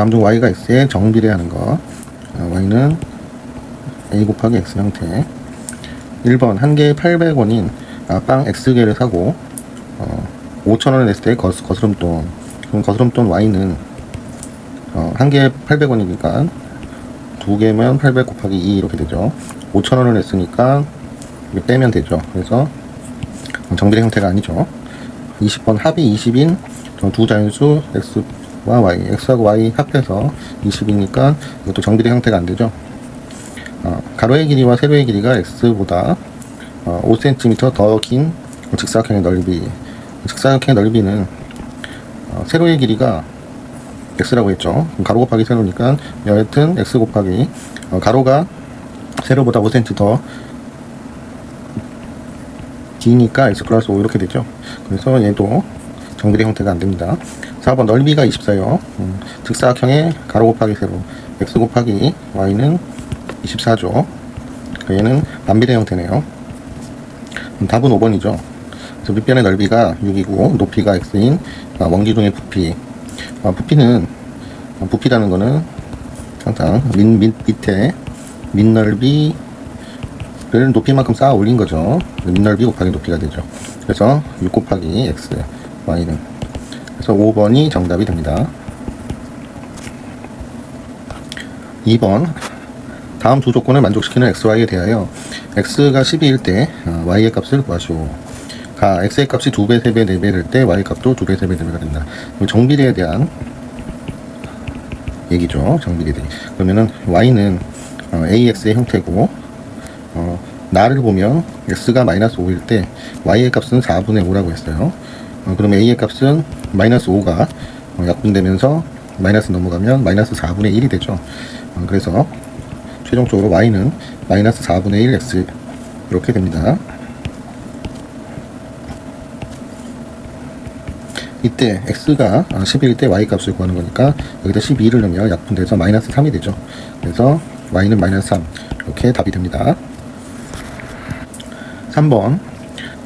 다음 중 y가 x에 정비례하는 것. 아, y는 a 곱하기 x 형태. 1번 한 개에 800원인 아, 빵 x개를 사고 어, 5,000원을 냈을 때 거스, 거스름돈. 그럼 거스름돈 y는 어, 한 개에 800원이니까 두 개면 800 곱하기 2 이렇게 되죠. 5,000원을 냈으니까 이게 빼면 되죠. 그래서 정비례 형태가 아니죠. 20번 합이 20인 두 자연수 x와 y, x하고 y 합해서 20이니까 이것도 정비례 형태가 안 되죠. 어, 가로의 길이와 세로의 길이가 x보다 어, 5cm 더 긴 직사각형의 넓이. 직사각형의 넓이는 어, 세로의 길이가 x라고 했죠. 가로 곱하기 세로니까 여하튼 x 곱하기 어, 가로가 세로보다 5cm 더 기니까 x 플러스 5 이렇게 되죠. 그래서 얘도 정비례 형태가 안 됩니다. 4번 넓이가 24요. 음, 직사각형의 가로 곱하기 세로 x 곱하기 y는 24죠. 얘는 반비례 형태네요. 음, 답은 5번이죠. 그래서 밑변의 넓이가 6이고 높이가 x인 아, 원기둥의 부피. 아, 부피는 아, 부피라는 거는 항상 밑, 밑, 밑에 밑넓이 를 높이만큼 쌓아 올린 거죠. 밑넓이 곱하기 높이가 되죠. 그래서 6 곱하기 x, y는. 그래서 5번이 정답이 됩니다. 2번. 다음 두 조건을 만족시키는 xy에 대하여 x가 12일 때 어, y의 값을 구하시오. 가 x의 값이 2배, 3배, 4배 될 때 y 값도 2배, 3배, 4배가 된다. 정비례에 대한 얘기죠. 정비례 대비. 그러면은 y는 어, ax의 형태고 어, 나를 보면 x가 마이너스 5일 때 y의 값은 4분의 5라고 했어요. 어, 그럼 a의 값은 마이너스 5가 어, 약분되면서 마이너스 넘어가면 마이너스 4분의 1이 되죠. 어, 그래서 최종적으로 y는 마이너스 4분의 1 x 이렇게 됩니다. 이때 x가 11일 때 y 값을 구하는 거니까 여기다 12를 넣으면 약분돼서 마이너스 3이 되죠. 그래서 y는 마이너스 3 이렇게 답이 됩니다. 3번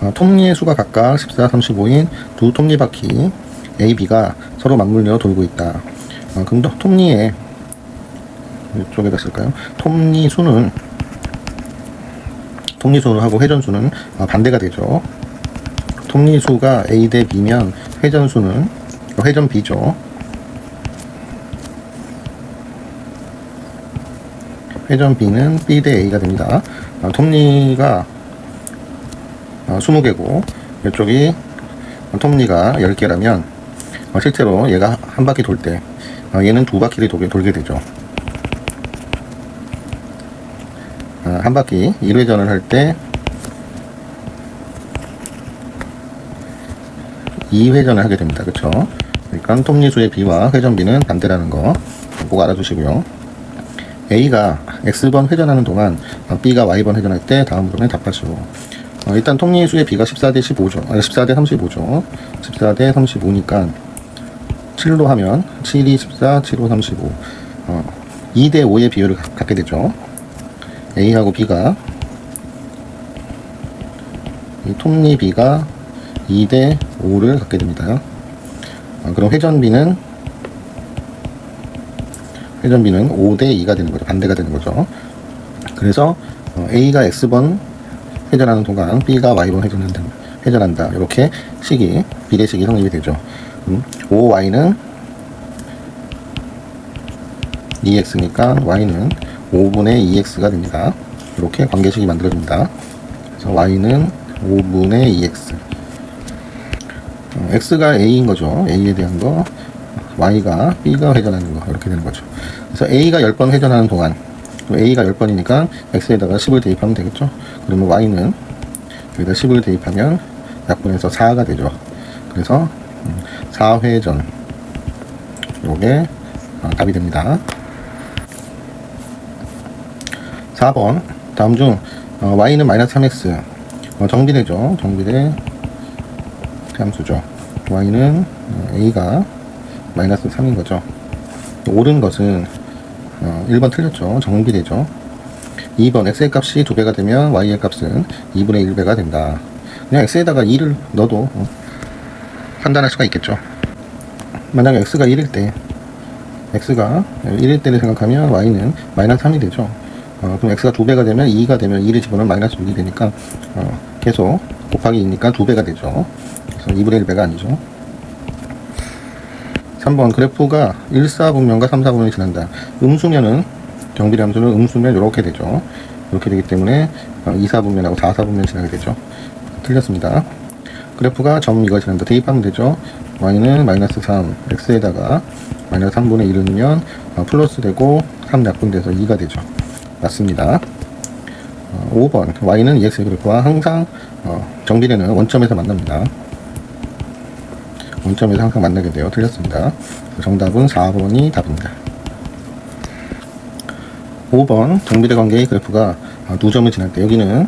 어, 톱니의 수가 각각 14, 35인 두 톱니 바퀴 A, B가 서로 맞물려 돌고 있다. 어, 또 톱니의 이쪽에다 쓸까요? 톱니 수는 톱니 수하고 회전 수는 어, 반대가 되죠. 톱니 수가 A 대 B면 회전 수는 회전 B죠. 회전 B는 B 대 A가 됩니다. 어, 톱니가 어, 20개고 이쪽이 톱니가 10개라면 어, 실제로 얘가 한 바퀴 돌때 어, 얘는 두 바퀴를 돌게, 돌게 되죠. 어, 한 바퀴 1회전을 할 때 2회전을 하게 됩니다. 그쵸? 그러니까 톱니수의 B와 회전 B는 반대라는 거 꼭 알아두시고요. A가 X번 회전하는 동안 어, B가 Y번 회전할 때 다음 부분에 답하시오. 어, 일단 톱니수의 B가 14대 15죠. 아니 14대 35죠. 14대 35니까 7로 하면 7, 2, 14, 7, 5, 35. 어, 2대 5의 비율을 가- 갖게 되죠. A하고 B가 이 톱니 B가 2대 5를 갖게 됩니다. 어, 그럼 회전 B는 회전 B는 5대 2가 되는 거죠. 반대가 되는 거죠. 그래서 어, A가 X번 회전하는 동안 B가 Y번 회전한다. 회전한다. 이렇게 식이 비례식이 성립이 되죠. 음, 5Y는 2X니까 Y는 5분의 2X가 됩니다. 이렇게 관계식이 만들어집니다. 그래서 Y는 5분의 2X. 어, X가 A인 거죠. A에 대한 거. Y가 B가 회전하는 거. 이렇게 되는 거죠. 그래서 A가 10번 회전하는 동안 A가 10번이니까 X에다가 10을 대입하면 되겠죠. 그러면 Y는 여기다 10을 대입하면 약분해서 4가 되죠. 그래서 4회전 요게 어, 답이 됩니다. 4번 다음 중 어, y는 마이너스 3x 어, 정비례죠. 정비례 함수죠. y는 어, a가 마이너스 3인 거죠. 옳은 것은 어, 1번 틀렸죠. 정비례죠. 2번 x의 값이 2배가 되면 y의 값은 2분의 1배가 된다. 그냥 x에다가 2를 넣어도 어, 판단할 수가 있겠죠. 만약에 x가 1일 때 x가 1일 때를 생각하면 y는 마이너스 3이 되죠. 어, 그럼 x가 2배가 되면 2가 되면 2를 집어넣으면 마이너스 6이 되니까 어, 계속 곱하기 2니까 2배가 되죠. 그래서 2분의 1배가 아니죠. 3번 그래프가 1, 4분면과 3, 4분면이 지난다. 음수면은 정비례 함수는 음수면 이렇게 되죠. 이렇게 되기 때문에 2, 4분면하고 4, 4분면 지나게 되죠. 틀렸습니다. 그래프가 점 이걸 지난다. 대입하면 되죠. y는 마이너스 3, x에다가 마이너스 3분의 1을 넣으면 어, 플러스 되고 3 약분돼서 2가 되죠. 맞습니다. 어, 5번 y는 ex 그래프와 항상 어, 정비례는 원점에서 만납니다. 원점에서 항상 만나게 돼요. 틀렸습니다. 정답은 4번이 답입니다. 5번 정비례 관계의 그래프가 아, 두 점을 지날 때 여기는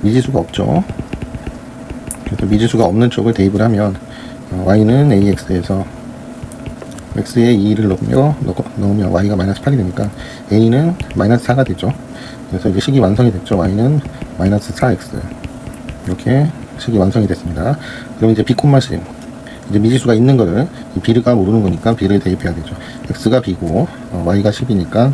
미지수가 없죠. 그래서 미지수가 없는 쪽을 대입을 하면 어, y는 ax에서 x에 2를 넣으며, 넣으면 y가 마이너스 8이 되니까 a는 마이너스 4가 되죠. 그래서 이제 식이 완성이 됐죠. y는 마이너스 4x 이렇게 식이 완성이 됐습니다. 그럼 이제 b 콤마식 이제 미지수가 있는 거를 이 b가 모르는 거니까 b를 대입해야 되죠. x가 b고 어, y가 10이니까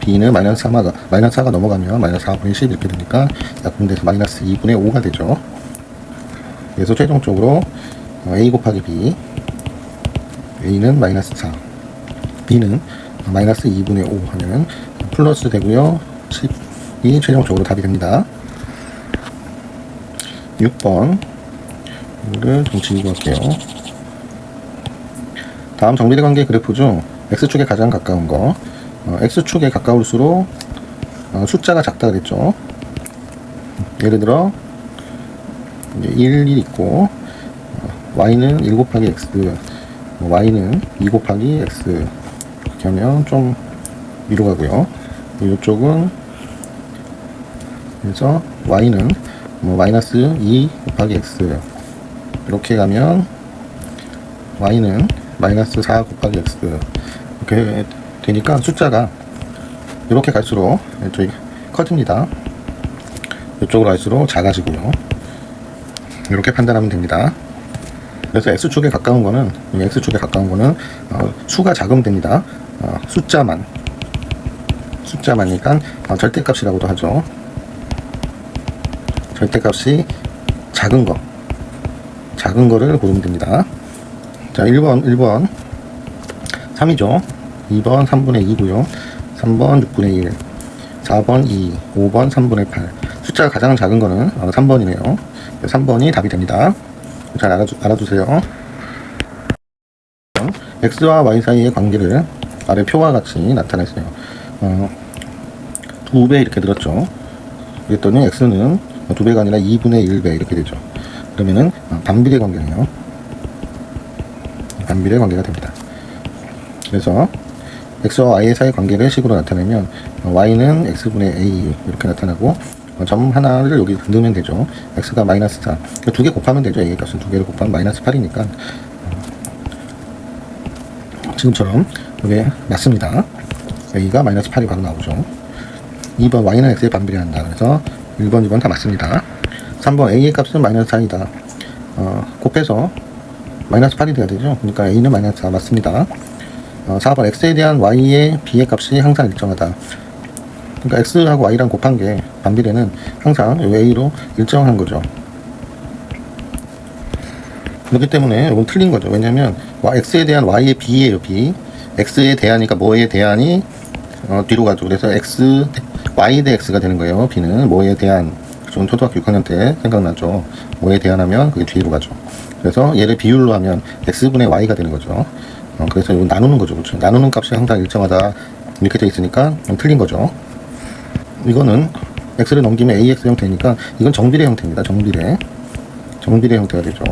b는 마이너스 3가 마이너스 4가 넘어가면 마이너스 4분의 10 이렇게 되니까 약분돼서 마이너스 2분의 5가 되죠. 그래서 최종적으로 어, a 곱하기 b a는 마이너스 4 b는 마이너스 2분의 5 하면 플러스 되고요 10이 최종적으로 답이 됩니다 6번 이거를 좀 지우고 할게요 다음 정비례 관계 그래프 중 x축에 가장 가까운 거. 어, x축에 가까울수록 어, 숫자가 작다 그랬죠. 예를 들어 이제 1, 1 있고 어, y는 1 곱하기 x 뭐 y는 2 곱하기 x. 이렇게 하면 좀 위로 가고요. 이쪽은 그래서 y는 뭐 마이너스 2 곱하기 x. 이렇게 가면 y는 마이너스 4 곱하기 x 이렇게 되니까 숫자가 이렇게 갈수록 이쪽이 커집니다. 이쪽으로 갈수록 작아지고요. 이렇게 판단하면 됩니다. 그래서 x축에 가까운 거는 이 x축에 가까운 거는 어, 수가 작으면 됩니다. 어, 숫자만. 숫자만이니까 어, 절대값이라고도 하죠. 절대값이 작은 거. 작은 거를 고르면 됩니다 자 1번 1번. 3이죠? 2번 3분의 2고요. 3번 6분의 1 4번 2 5번 3분의 8 숫자가 가장 작은 거는 어, 3번이네요. 3번이 답이 됩니다. 잘 알아주, 알아두세요. X와 y 사이의 관계를 아래 표와 같이 나타냈어요. 어, 2배 이렇게 들었죠. 그랬더니 x는 2배가 아니라 2분의 1배 이렇게 되죠. 그러면은 어, 반비례 관계네요 반비례 관계가 됩니다. 그래서 x와 y의 사이 관계를 식으로 나타내면 어, y는 x분의 a 이렇게 나타나고 어, 점 하나를 여기 넣으면 되죠. X가 마이너스 4두개 곱하면 되죠. A 값은 두 개를 곱하면 마이너스 8이니까. 지금처럼 이게 맞습니다. A가 마이너스 8이 바로 나오죠. 2번 y는 x에 반비례한다. 그래서 1번 2번 다 맞습니다. 3번 a의 값은 마이너스 4이다. 어, 곱해서 마이너스 8이 돼야 되죠 그러니까 a는 마이너스 4 맞습니다 어, 4번 x에 대한 y의 b의 값이 항상 일정하다. 그러니까 x하고 y랑 곱한 게 반비례는 항상 a로 일정한 거죠. 그렇기 때문에 이건 틀린 거죠. 왜냐면 하 x에 대한 y의 b예요, b. x에 대하니까 뭐에 대한이 어, 뒤로 가죠. 그래서 x y 대 x가 되는 거예요. b는 뭐에 대한 좀 초등학교 6학년 때 생각나죠. 뭐에 대한하면 그게 뒤로 가죠. 그래서 얘를 비율로 하면 x분의 y가 되는 거죠. 어, 그래서 이거 나누는 거죠. 그렇죠? 나누는 값이 항상 일정하다. 이렇게 되어 있으니까 좀 틀린 거죠. 이거는 x를 넘기면 ax 형태니까 이건 정비례 형태입니다. 정비례. 정비례 형태가 되죠.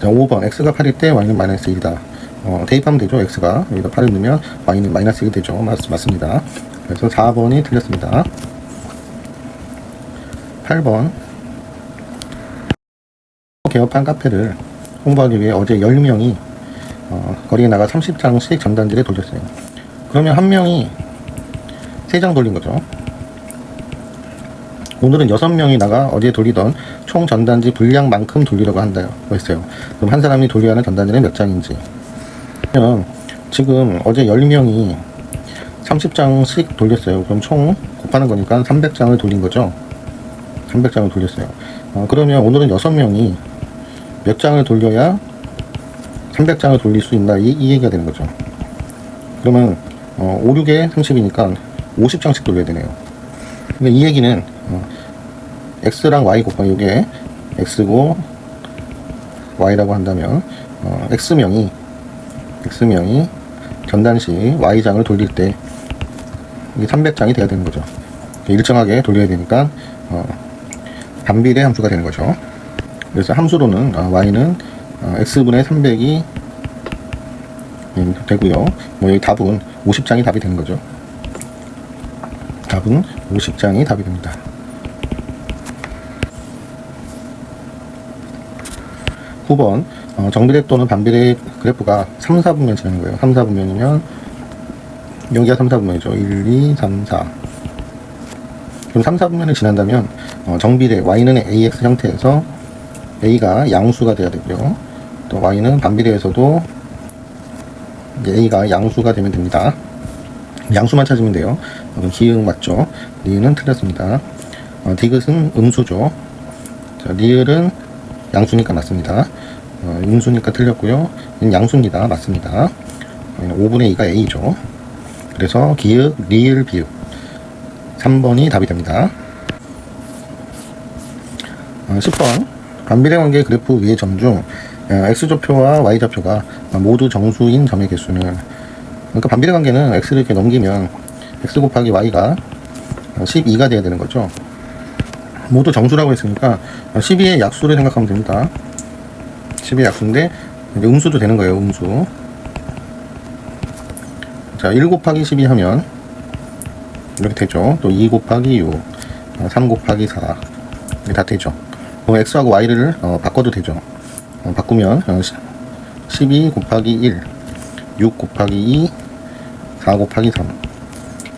자, 5번. x가 8일 때 y는 마이너스 1이다. 어, 대입하면 되죠. x가 여기다 8을 넣으면 y는 마이너스 1이 되죠. 맞, 맞습니다. 그래서 4번이 틀렸습니다. 8번. 개업한 카페를 홍보하기 위해 어제 10명이 어, 거리에 나가 30장씩 전단지를 돌렸어요. 그러면 한 명이 3장 돌린 거죠. 오늘은 6명이 나가 어제 돌리던 총 전단지 분량만큼 돌리려고 한다고 했어요. 그럼 한 사람이 돌려야 하는 전단지는 몇 장인지. 그러면 지금 어제 10명이 30장씩 돌렸어요. 그럼 총 곱하는 거니까 300장을 돌린 거죠. 300장을 돌렸어요. 어, 그러면 오늘은 6명이 몇 장을 돌려야 300장을 돌릴 수 있나 이, 이 얘기가 되는 거죠. 그러면 어, 5, 6에 30이니까 50장씩 돌려야 되네요. 근데 이 얘기는 어, x랑 y 곱하기 이게 x고 y라고 한다면 어, x명이 x명이 전단시 y장을 돌릴 때 이게 300장이 돼야 되는 거죠. 일정하게 돌려야 되니까 어, 반비례 함수가 되는 거죠. 그래서 함수로는 어, y는 어, x분의 300이 되고요. 뭐 여기 답은 50장이 답이 되는 거죠. 답은 50장이 답이 됩니다. 9번 어, 정비례 또는 반비례 그래프가 3, 4분면 지나는 거예요. 3, 4분면이면 여기가 3, 4분면이죠. 1, 2, 3, 4 그럼 3, 4분면을 지난다면 어, 정비례 y는 ax 형태에서 a가 양수가 돼야 되고요. 또 y는 반비례에서도 a가 양수가 되면 됩니다. 양수만 찾으면 돼요. 어, 기응 맞죠? 리은 틀렸습니다. 어, 디귿은 음수죠. 자, 리을은 양수니까 맞습니다. 어, 음수니까 틀렸고요. 양수입니다. 맞습니다. 어, 5분의 2가 a죠. 그래서 기읍, 리을, 비읍 3번이 답이 됩니다. 어, 10번 반비례 관계 그래프 위의 점 중 x좌표와 y좌표가 모두 정수인 점의 개수는 그러니까 반비례 관계는 x를 이렇게 넘기면 x 곱하기 y가 12가 돼야 되는 거죠. 모두 정수라고 했으니까 12의 약수를 생각하면 됩니다. 12의 약수인데 음수도 되는 거예요. 음수. 자, 1 곱하기 12 하면 이렇게 되죠. 또 2 곱하기 6, 3 곱하기 4 이게 다 되죠. 뭐 x하고 y를 어, 바꿔도 되죠. 어, 바꾸면 어, 12 곱하기 1, 6 곱하기 2, 4 곱하기 3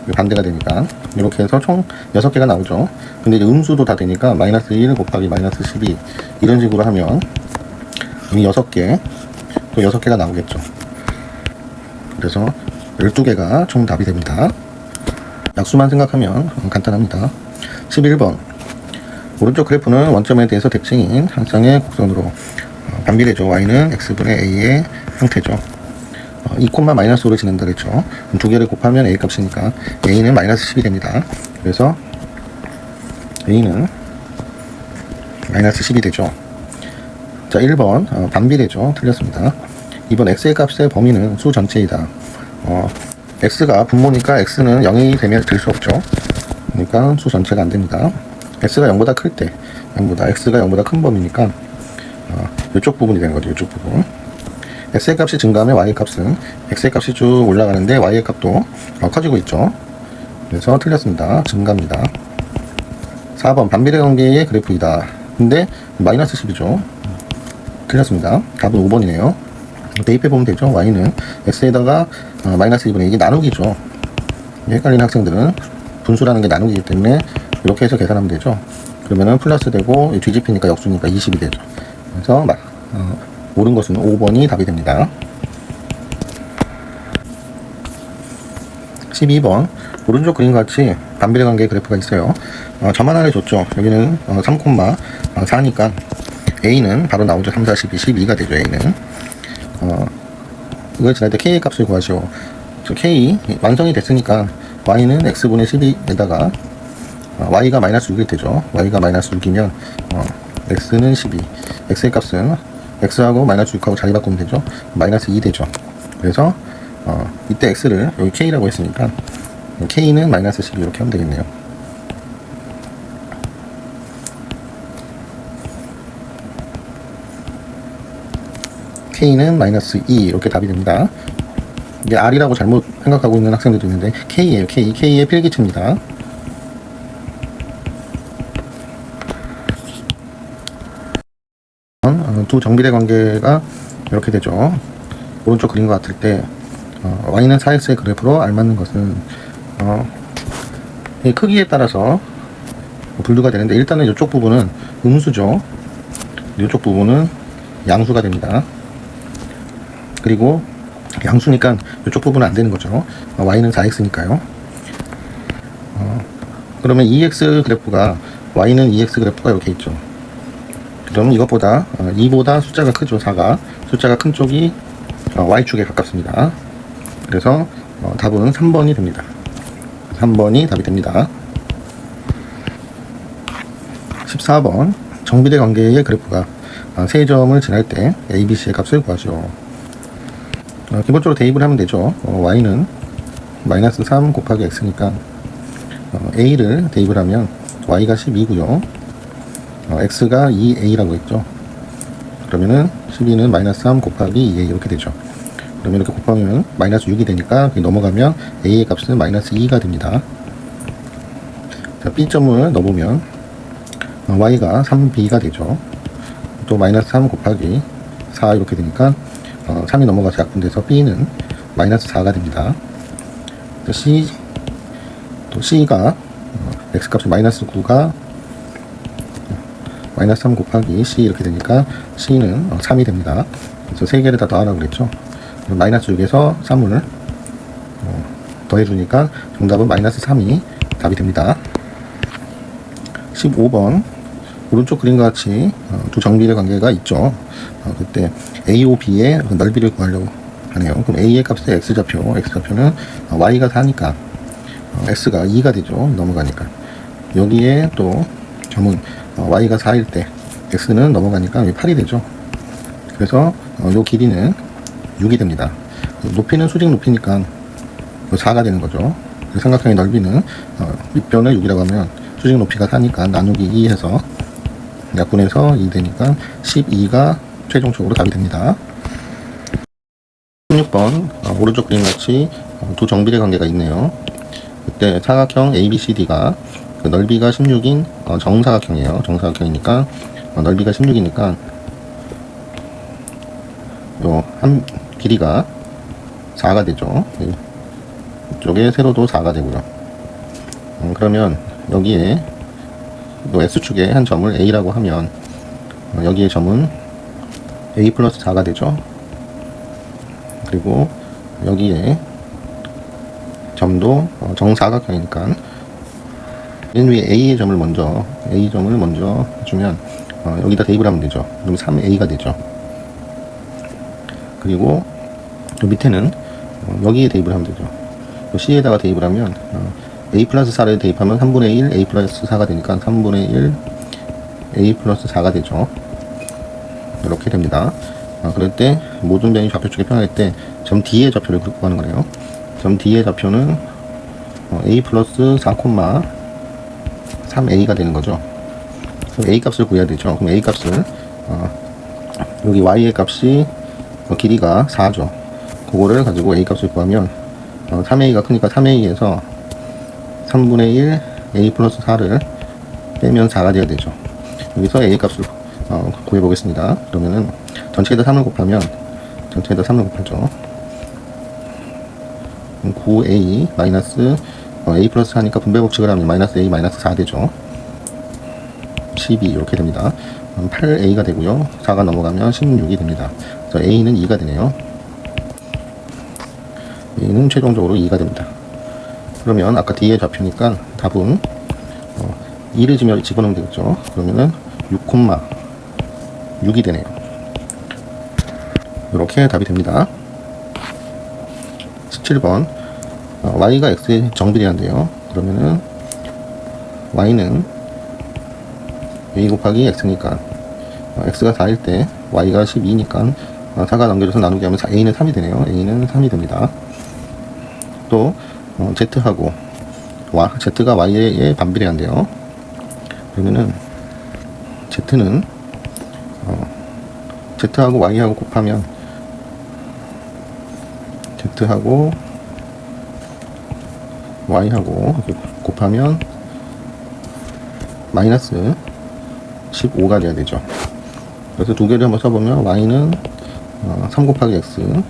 이게 반대가 되니까 이렇게 해서 총 6개가 나오죠. 근데 이제 음수도 다 되니까 마이너스 1 곱하기 마이너스 12 이런 식으로 하면 이 6개 또 6개가 나오겠죠. 그래서 12개가 총 답이 됩니다. 약수만 생각하면 간단합니다. 11번 오른쪽 그래프는 원점에 대해서 대칭인 한 쌍의 곡선으로 어, 반비례죠. y는 x분의 a의 형태죠. 어, 2 콤마 마이너스 5를 지낸다 그랬죠. 두 개를 곱하면 a 값이니까 a는 마이너스 10이 됩니다. 그래서 a는 마이너스 10이 되죠. 자, 1번 어, 반비례죠. 틀렸습니다. 2번 x의 값의 범위는 수 전체이다. 어, x가 분모니까 x는 0이 되면 될 수 없죠. 그러니까 수 전체가 안 됩니다. X가 0보다 클 때, 0보다 x가 0보다 큰 범위니까 어, 이쪽 부분이 되는 거죠. 이쪽 부분. x의 값이 증가하면 y의 값은 x의 값이 쭉 올라가는데 y의 값도 어, 커지고 있죠. 그래서 틀렸습니다. 증가입니다. 4번 반비례 관계의 그래프이다. 근데 마이너스 10이죠. 틀렸습니다. 답은 5번이네요. 대입해 보면 되죠. y는 x에다가 어, 마이너스 2분의 이게 나누기죠. 헷갈리는 학생들은 분수라는 게 나누기이기 때문에 이렇게 해서 계산하면 되죠. 그러면은 플러스 되고 이 뒤집히니까 역수니까 20이 되죠. 그래서 마- 어, 옳은 것은 5번이 답이 됩니다. 12번 오른쪽 그림 같이 반비례 관계 그래프가 있어요. 어, 점 하나를 줬죠. 여기는 어, 3, 4니까 a는 바로 나오죠. 3, 4, 12, 12가 되죠. a는 어, 이걸 지날 때 k의 값을 구하시오. 저 k 완성이 됐으니까 y는 x분의 12에다가 어, y가 마이너스 6이 되죠. y가 마이너스 6이면 어, x는 12, x의 값은 x하고 마이너스 6하고 자리 바꾸면 되죠. 마이너스 2 되죠. 그래서 어, 이때 x를 여기 k라고 했으니까 k는 마이너스 12 이렇게 하면 되겠네요. k는 마이너스 2 이렇게 답이 됩니다. 이게 r이라고 잘못 생각하고 있는 학생들도 있는데 k예요. k k의 필기체입니다. 어, 두 정비례 관계가 이렇게 되죠. 오른쪽 것 같을 때 어, y는 4x의 그래프로 알맞는 것은 어, 이 크기에 따라서 분류가 되는데 일단은 이쪽 부분은 음수죠. 이쪽 부분은 양수가 됩니다. 그리고 양수니까 이쪽 부분은 안 되는 거죠. 어, y는 4x니까요. 어, 그러면 2x 그래프가 y는 2x 그래프가 이렇게 있죠. 그럼 이것보다 어, 2보다 숫자가 크죠. 4가 숫자가 큰 쪽이 어, y축에 가깝습니다. 그래서 어, 답은 3번이 됩니다. 3번이 답이 됩니다. 14번 정비례 관계의 그래프가 아, 세 점을 지날 때 a, b, c의 값을 구하죠. 어, 기본적으로 대입을 하면 되죠. 어, y는 마이너스 3 곱하기 x니까 어, a를 대입을 하면 y가 12고요. 어, x가 2a라고 했죠. 그러면은 12는 마이너스 3 곱하기 2a 이렇게 되죠. 그러면 이렇게 곱하면 마이너스 6이 되니까 넘어가면 a의 값은 마이너스 2가 됩니다. 자, b점을 넣어보면 어, y가 3b가 되죠. 또 마이너스 3 곱하기 4 이렇게 되니까 어, 3이 넘어가서 약분돼서 b는 마이너스 4가 됩니다. 또 c 또 c가 어, x 값이 마이너스 9가 마이너스 3 곱하기 c 이렇게 되니까 c는 어, 3이 됩니다. 그래서 세 개를 다 더하라고 그랬죠. 마이너스 6에서 3을 어, 더해주니까 정답은 마이너스 3이 답이 됩니다. 15번 오른쪽 그림과 같이 어, 두 정비례 관계가 있죠. 어, 그때 AO, B의 그 넓이를 구하려고 하네요. 그럼 A의 값은 X좌표, X좌표는 어, Y가 4니까 어, X가 2가 되죠. 넘어가니까. 여기에 또 점은 어, Y가 4일 때 X는 넘어가니까 여기 8이 되죠. 그래서 어, 요 길이는 6이 됩니다. 높이는 수직 높이니까 4가 되는 거죠. 삼각형의 넓이는 어, 밑변을 6이라고 하면 수직 높이가 4니까 나누기 2 해서 약분해서 2 되니까 12가 최종적으로 답이 됩니다. 16번 어, 오른쪽 그림 같이 어, 두 정비례 관계가 있네요. 그때 사각형 ABCD가 그 넓이가 16인 어, 정사각형이에요. 정사각형이니까 어, 넓이가 16이니까 요 한 길이가 4가 되죠. 네. 이쪽에 세로도 4가 되고요. 음, 그러면 여기에 또 X축에 한 점을 A라고 하면 어, 여기에 점은 A 플러스 4가 되죠. 그리고 여기에 점도 어, 정사각형이니까 맨 위에 A의 점을 먼저 A 점을 먼저 주면 어, 여기다 대입을 하면 되죠. 그럼 3A가 되죠. 그리고 요 밑에는 어, 여기에 대입을 하면 되죠. 요 C에다가 대입을 하면 어, A 플러스 4를 대입하면 3분의 1 A 플러스 4가 되니까 3분의 1 A 플러스 4가 되죠. 이렇게 됩니다. 아, 그럴 때 모든 변이 좌표축에 표현할 때 점 D의 좌표를 구하는 거네요. 점 D의 좌표는 어, A 플러스 4, 3A가 되는 거죠. 그럼 A 값을 구해야 되죠. 그럼 A 값을 어, 여기 Y의 값이 어, 길이가 4죠. 그거를 가지고 A 값을 구하면 어, 3A가 크니까 3A에서 3분의 1 A 플러스 4를 빼면 4가 돼야 되죠. 여기서 A 값을 어, 구해 보겠습니다. 그러면은 전체에다 3을 곱하면 전체에다 3을 곱하죠. 9A 마이너스 어, A 플러스 하니까 분배 법칙을 하면 마이너스 A 마이너스 4 되죠. 12 이렇게 됩니다. 8A가 되고요. 4가 넘어가면 16이 됩니다. 그래서 A는 2가 되네요. A는 최종적으로 2가 됩니다. 그러면 아까 D의 좌표니까 답은 어, 2를 지면 집어넣으면 되겠죠. 그러면은 6,6이 되네요. 이렇게 답이 됩니다. 17번 어, y가 x의 정비례한데요. 그러면은 y는 a 곱하기 x니까 어, x가 4일 때 y가 12니까 어, 4가 넘겨져서 나누기 하면 4, a는 3이 되네요. a는 3이 됩니다. 또 어, z하고 y, z가 y에 반비례한데요. 그러면은 z는 어, z하고 y하고 곱하면 z하고 y하고 곱하면 마이너스 15가 돼야 되죠. 그래서 두 개를 한번 써보면 y는 어, 3 곱하기 x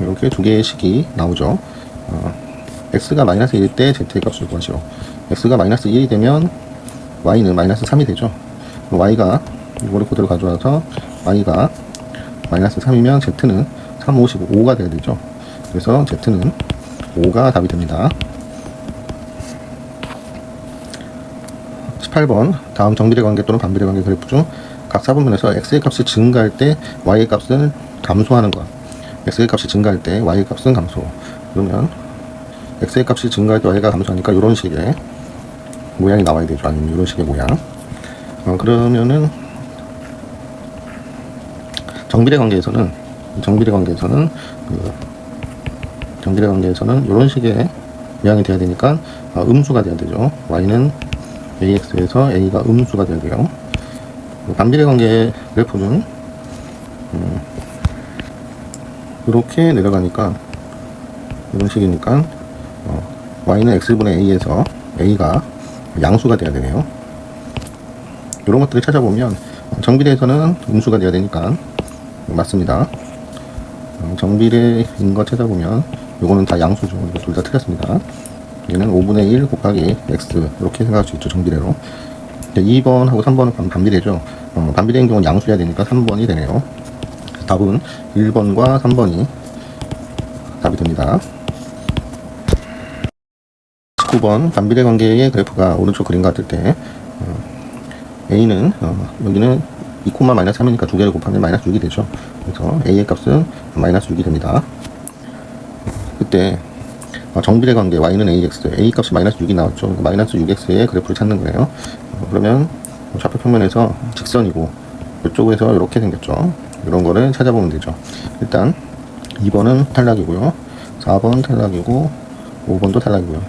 이렇게 두 개의 식이 나오죠. 어, x가 마이너스 1일 때 z의 값을 구하시오. x가 마이너스 1이 되면 y는 마이너스 3이 되죠. y가 이거를 그대로 가져와서 y가 마이너스 3이면 z는 3, 5, 15, 5가 돼야 되죠. 그래서 Z는 5가 답이 됩니다. 18번 다음 정비례 관계 또는 반비례 관계 그래프 중각 사분면에서 x의 값이 증가할 때 y의 값은 감소하는 것. X의 값이 증가할 때 y의 값은 감소. 그러면 x의 값이 증가할 때 y가 감소하니까 이런 식의 모양이 나와야 되죠. 아니면 이런 식의 모양. 어, 그러면은 정비례 관계에서는 정비례 관계에서는 그 정비례 관계에서는 이런 식의 모양이 돼야 되니까 어, 음수가 돼야 되죠 y는 AX에서 A가 음수가 돼야 돼요. 그 반비례 관계 그래프는 음, 이렇게 내려가니까 이런 식이니까 어, Y는 X분의 A에서 A가 양수가 돼야 되네요. 이런 것들을 찾아보면 어, 정비례에서는 음수가 돼야 되니까 맞습니다. 어, 정비례인 거 찾아보면 요거는 다 양수죠. 둘다 틀렸습니다. 얘는 5분의 1 곱하기 x 이렇게 생각할 수 있죠 정비례로. 2번하고 3번은 반, 반비례죠. 어, 반비례인 경우는 양수해야 되니까 3번이 되네요. 답은 1번과 3번이 답이 됩니다. 19번 반비례 관계의 그래프가 오른쪽 그림 같을 때 어, a는 어, 여기는 2, 마이너스 3이니까 두 개를 곱하면 마이너스 6이 되죠. 그래서 a의 값은 마이너스 6이 됩니다 그때 어, 정비례 관계 y는 ax, a 값이 마이너스 6이 나왔죠. 그러니까 마이너스 6x의 그래프를 찾는 거예요. 어, 그러면 좌표 평면에서 직선이고 이쪽에서 이렇게 생겼죠. 이런 거를 찾아보면 되죠. 일단 2번은 탈락이고요. 4번 탈락이고 5번도 탈락이고요.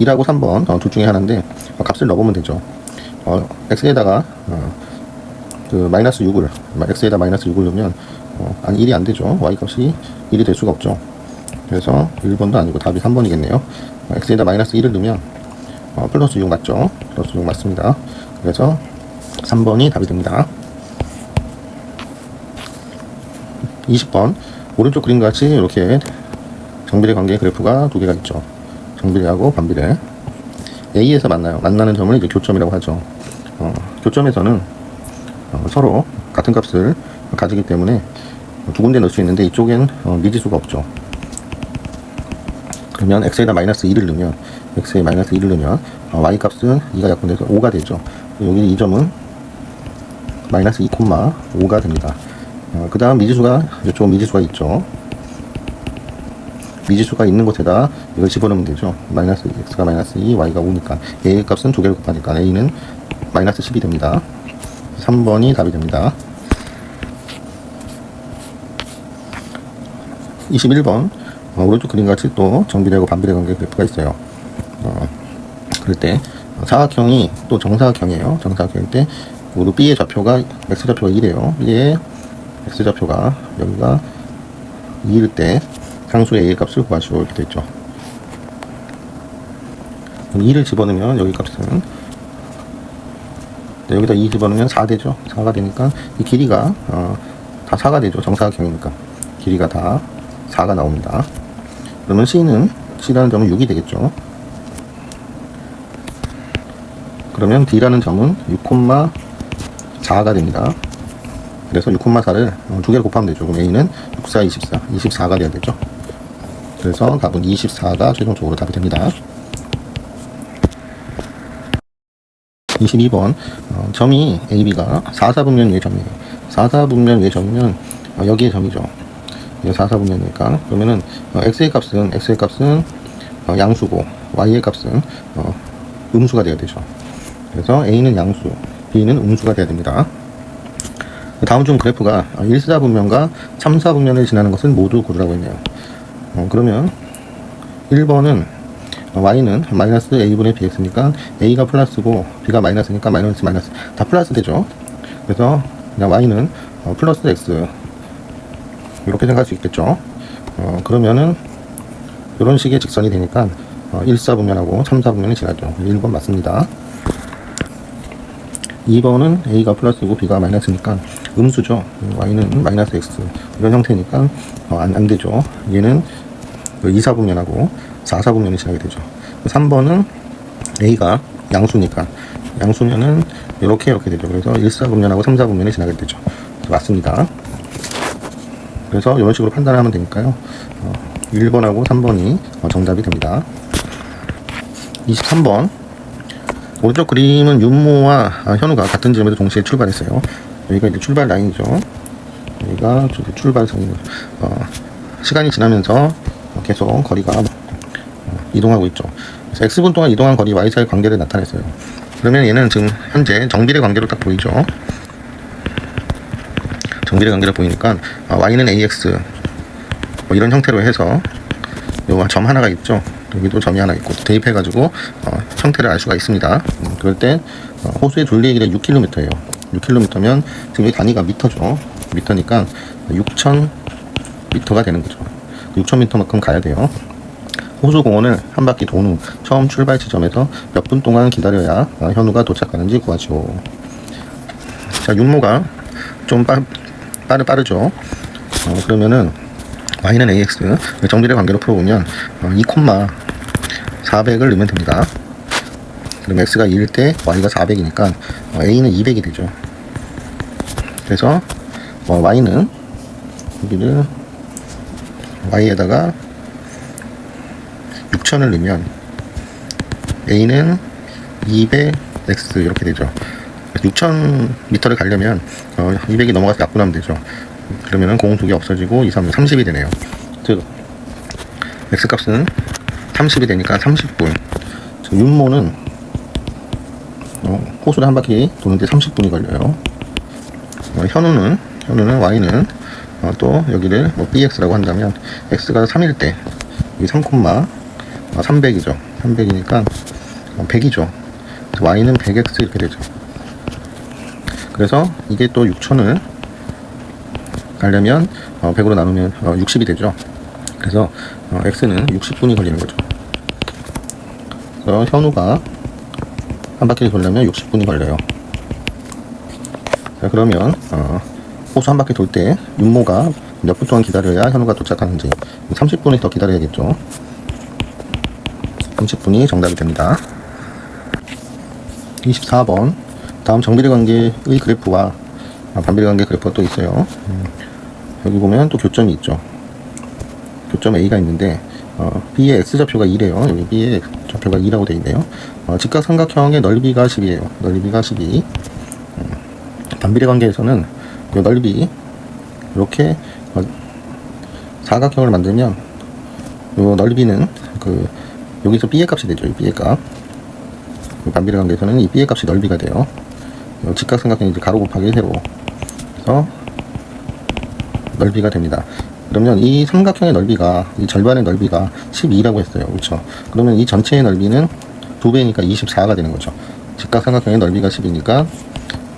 1하고 3번 어, 둘 중에 하나인데 어, 값을 넣어보면 되죠. 어, x에다가 어, 그 마이너스 6을 x에다 마이너스 6을 넣으면 어, 아니 1이 안 되죠. y 값이 1이 될 수가 없죠. 그래서 1번도 아니고 답이 3번이겠네요. x에다 마이너스 1을 넣으면 어, 플러스 6 맞죠? 플러스 6 맞습니다. 그래서 3번이 답이 됩니다. 20번 오른쪽 그림과 같이 이렇게 정비례 관계 그래프가 두 개가 있죠. 정비례하고 반비례. A에서 만나요. 만나는 점을 이제 교점이라고 하죠. 어, 교점에서는 어, 서로 같은 값을 가지기 때문에 두 군데 넣을 수 있는데 이쪽엔 어, 미지수가 없죠. 그러면 x에다 마이너스 2를 넣으면 x에 마이너스 2를 넣으면 어, y 값은 2가 약분돼서 5가 되죠. 여기 이 점은 마이너스 2,5가 됩니다. 어, 그 다음 미지수가 이쪽 미지수가 있죠. 미지수가 있는 곳에다 이걸 집어넣으면 되죠. 마이너스 x가 마이너스 2, y가 5니까 a의 값은 두 개를 곱하니까 a는 마이너스 10이 됩니다. 3번이 답이 됩니다. 21번 어, 오른쪽 그림 같이 또 정비례하고 반비례 관계 그래프가 있어요. 어, 그럴 때 사각형이 또 정사각형이에요. 정사각형일 때 우리 B의 좌표가 x 좌표가 1이에요. B의 x 좌표가 여기가 2일 때 상수의 a의 값을 구하시오 이렇게 돼 있죠. 그럼 2를 집어넣으면 여기 값은 네, 여기다 2 집어넣으면 4 되죠. 4가 되니까 이 길이가 어, 다 4가 되죠. 정사각형이니까 길이가 다 4가 나옵니다. 그러면 C는 C라는 점은 6이 되겠죠. 그러면 D라는 점은 6,4가 됩니다. 그래서 6,4를 어, 두 개를 곱하면 되죠. 그럼 A는 6, 4, 24, 24가 돼야 되죠. 그래서 답은 24가 최종적으로 답이 됩니다. 22번 어, 점이 AB가 4, 4분면 위의 점이에요. 4, 4분면 위의 점이면 어, 여기에 점이죠. 4, 4분면이니까 그러면은 어, x의 값은 x의 값은 어, 양수고 y의 값은 어, 음수가 되어야 되죠. 그래서 a는 양수, b는 음수가 돼야 됩니다. 다음 중 그래프가 1, 4분면과 3, 4분면을 지나는 것은 모두 고르라고 했네요. 어, 그러면 1번은 y는 마이너스 a분의 bx니까 a가 플러스고 b가 마이너스니까 마이너스 마이너스 다 플러스 되죠. 그래서 그냥 y는 어, 플러스 x 이렇게 생각할 수 있겠죠. 어, 그러면은 이런 식의 직선이 되니까 어, 1, 4분면하고 3, 4분면이 지나죠. 1번 맞습니다. 2번은 a가 플러스고 b가 마이너스니까 음수죠. y는 마이너스 x 이런 형태니까 어, 안, 안 되죠. 얘는 2, 4분면하고 4, 4분면이 지나게 되죠. 3번은 a가 양수니까 양수면은 이렇게 이렇게 되죠. 그래서 1, 4분면하고 3, 4분면이 지나게 되죠. 맞습니다. 그래서 이런 식으로 판단하면 되니까요. 어, 1번하고 3번이 어, 정답이 됩니다. 23번. 오른쪽 그림은 윤모와 아, 현우가 같은 지점에서 동시에 출발했어요. 여기가 이제 출발 라인이죠. 여기가 저기 출발선이죠. 어, 시간이 지나면서 계속 거리가 어, 이동하고 있죠. 그래서 x분 동안 이동한 거리 y 사이 관계를 나타냈어요. 그러면 얘는 지금 현재 정비례 관계로 딱 보이죠. 정비례 관계로 보이니까 아, y는 ax 뭐 이런 형태로 해서 요점 하나가 있죠. 여기도 점이 하나 있고 대입해가지고 어, 형태를 알 수가 있습니다. 음, 그럴 때 어, 호수의 둘레의 길이 6km예요. 6km면 지금 이 단위가 미터죠. 미터니까 6,000m가 되는 거죠. 6,000m만큼 가야 돼요. 호수 공원을 한 바퀴 돈 후 처음 출발 지점에서 몇 분 동안 기다려야 어, 현우가 도착하는지 구하죠. 자, 윤모가 좀 빠, 빠르, 빠르죠. 어, 그러면은 y는 ax 정비례 관계로 풀어보면 어, 2, 400을 넣으면 됩니다. 그럼 x가 2일 때 y가 400이니까 어, a는 200이 되죠. 그래서 어, y는 여기를 y에다가 6000을 넣으면 a는 200x 이렇게 되죠. 6000m를 가려면 어, 200이 넘어가서 약분하면 되죠. 그러면은 공 두 개 없어지고 2, 3, 30이 되네요. 즉 x 값은 30이 되니까 30분. 즉 윤모는 어, 호수를 한 바퀴 도는데 30분이 걸려요. 어, 현우는 현우는 y는 어, 또 여기를 뭐 bx라고 한다면 x가 3일 때 이 3, 300이죠. 300이니까 100이죠. y는 100x 이렇게 되죠. 그래서 이게 또 6천을 가려면 어, 100으로 나누면 어, 60이 되죠. 그래서 어, x는 60분이 걸리는 거죠. 그래서 현우가 한 바퀴를 돌려면 60분이 걸려요. 자 그러면 어, 호수 한 바퀴 돌 때 윤모가 몇 분 동안 기다려야 현우가 도착하는지 30분을 더 기다려야겠죠. 30분이 정답이 됩니다. 24번 다음 정비례 관계의 그래프와 아, 반비례 관계 그래프가 또 있어요. 음, 여기 보면 또 교점이 있죠. 교점 A가 있는데 어, B의 X좌표가 2래요. 여기 B의 좌표가 2라고 되어 있네요. 어, 직각 삼각형의 넓이가 10이에요. 넓이가 12. 음, 반비례 관계에서는 이 넓이 이렇게 어, 사각형을 만들면 이 넓이는 그 여기서 B의 값이 되죠. 이 B의 값. 그 반비례 관계에서는 이 B의 값이 넓이가 돼요. 어, 직각삼각형이 이제 가로 곱하기 세로. 그래서 넓이가 됩니다. 그러면 이 삼각형의 넓이가 이 절반의 넓이가 12라고 했어요. 그렇죠? 그러면 이 전체의 넓이는 두 배니까 24가 되는 거죠. 직각삼각형의 넓이가 10이니까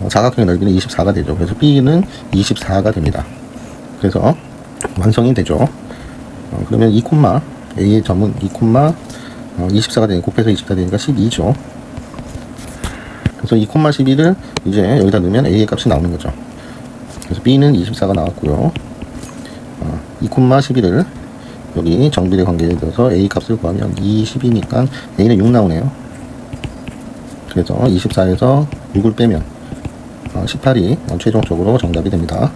어, 사각형의 넓이는 24가 되죠. 그래서 B는 24가 됩니다. 그래서 완성이 되죠. 어, 그러면 2, A의 점은 2, 어, 24가 되니까 곱해서 24 되니까 12죠. 그래서 2, 12를 이제 여기다 넣으면 A의 값이 나오는 거죠. 그래서 B는 24가 나왔고요. 어, 2, 11을 여기 정비례 관계에 들어서 A 값을 구하면 2, 12니까 A는 6 나오네요. 그래서 24에서 6을 빼면 어, 18이 최종적으로 정답이 됩니다.